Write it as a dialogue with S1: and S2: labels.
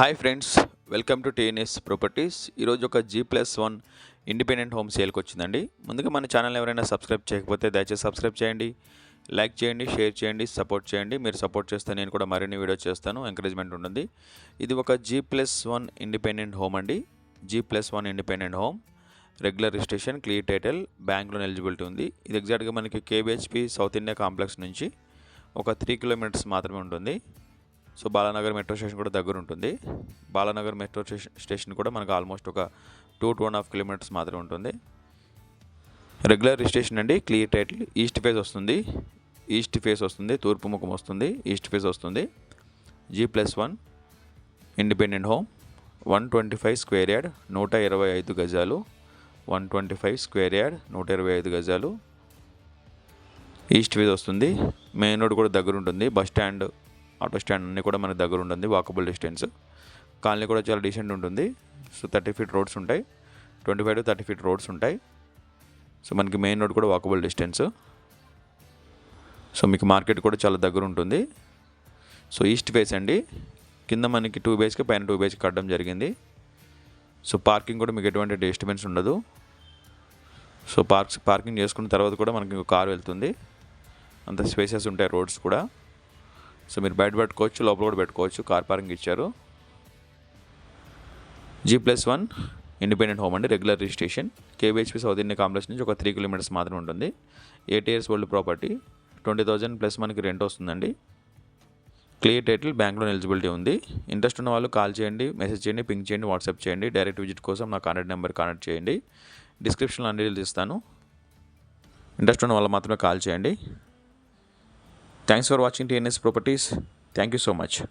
S1: Hi friends welcome to TNS properties ఈరోజు ఒక G plus one independent home సేల్కి వచ్చిందండి ముందుగా మన ఛానల్ ఎవరైనా సబ్స్క్రైబ్ చేయకపోతే దయచేసి సబ్స్క్రైబ్ చేయండి లైక్ చేయండి షేర్ చేయండి సపోర్ట్ చేయండి మీరు సపోర్ట్ చేస్తే నేను కూడా మరిన్ని వీడియో చేస్తాను ఎంకరేజ్మెంట్ ఉంటుంది ఇది ఒక G plus one independent home అండి G plus one independent home regular registration clear title bank eligibility ఉంది ఇది ఎగ్జాక్ట్గా మనకి కేబిహెచ్పి సౌత్ ఇండియా కాంప్లెక్స్ నుంచి ఒక త్రీ కిలోమీటర్స్ మాత్రమే ఉంటుంది సో బాలానగర్ మెట్రో స్టేషన్ కూడా దగ్గర ఉంటుంది బాలానగర్ మెట్రో స్టేషన్ కూడా మనకు ఆల్మోస్ట్ ఒక two two and half kilometres మాత్రమే ఉంటుంది రెగ్యులర్ రిజిస్ట్రేషన్ అండి క్లియర్ టైటిల్ ఈస్ట్ ఫేస్ వస్తుంది ఈస్ట్ ఫేస్ వస్తుంది తూర్పు ముఖం వస్తుంది ఈస్ట్ ఫేస్ వస్తుంది G plus one independent home one twenty five square yard నూట ఇరవై ఐదు గజాలు one twenty five square yard నూట ఇరవై ఐదు గజాలు ఈస్ట్ ఫేస్ వస్తుంది మెయిన్ రోడ్ కూడా దగ్గర ఉంటుంది బస్ స్టాండ్ ఆటో స్టాండ్ అన్నీ కూడా మన దగ్గర ఉంటుంది వాకబుల్ డిస్టెన్స్ కాలనీ కూడా చాలా డీసెంట్ ఉంటుంది సో థర్టీ ఫీట్ రోడ్స్ ఉంటాయి twenty five to thirty feet roads ఉంటాయి సో మనకి మెయిన్ రోడ్ కూడా వాకబుల్ డిస్టెన్స్ సో మీకు మార్కెట్ కూడా చాలా దగ్గర ఉంటుంది సో ఈస్ట్ ఫేస్ అండి కింద మనకి టూ బేస్కి పైన టూ బేస్కి కట్టడం జరిగింది సో పార్కింగ్ కూడా మీకు ఎటువంటి డిస్టర్బెన్స్ ఉండదు సో పార్క్స్ పార్కింగ్ చేసుకున్న తర్వాత కూడా మనకి కారు వెళ్తుంది అంత స్పేసెస్ ఉంటాయి రోడ్స్ కూడా సో మీరు బయట పెట్టుకోవచ్చు లోపల కూడా పెట్టుకోవచ్చు కార్ పార్కింగ్ ఇచ్చారు G plus one independent home అండి regular registration KBHP south India complex నుంచి ఒక త్రీ కిలోమీటర్స్ మాత్రమే ఉంటుంది eight years old property twenty thousand plus మనకి రెంట్ వస్తుందండి clear title bank loan eligibility ఉంది ఇంట్రెస్ట్ ఉన్న వాళ్ళు కాల్ చేయండి మెసేజ్ చేయండి పింక్ చేయండి వాట్సాప్ చేయండి డైరెక్ట్ విజిట్ కోసం నా కాంటాక్ట్ నెంబర్ కాంటాక్ట్ చేయండి డిస్క్రిప్షన్లో అన్ని ఇస్తాను ఇంట్రెస్ట్ ఉన్న వాళ్ళు మాత్రమే కాల్ చేయండి Thanks for watching TNS Properties. Thank you so much.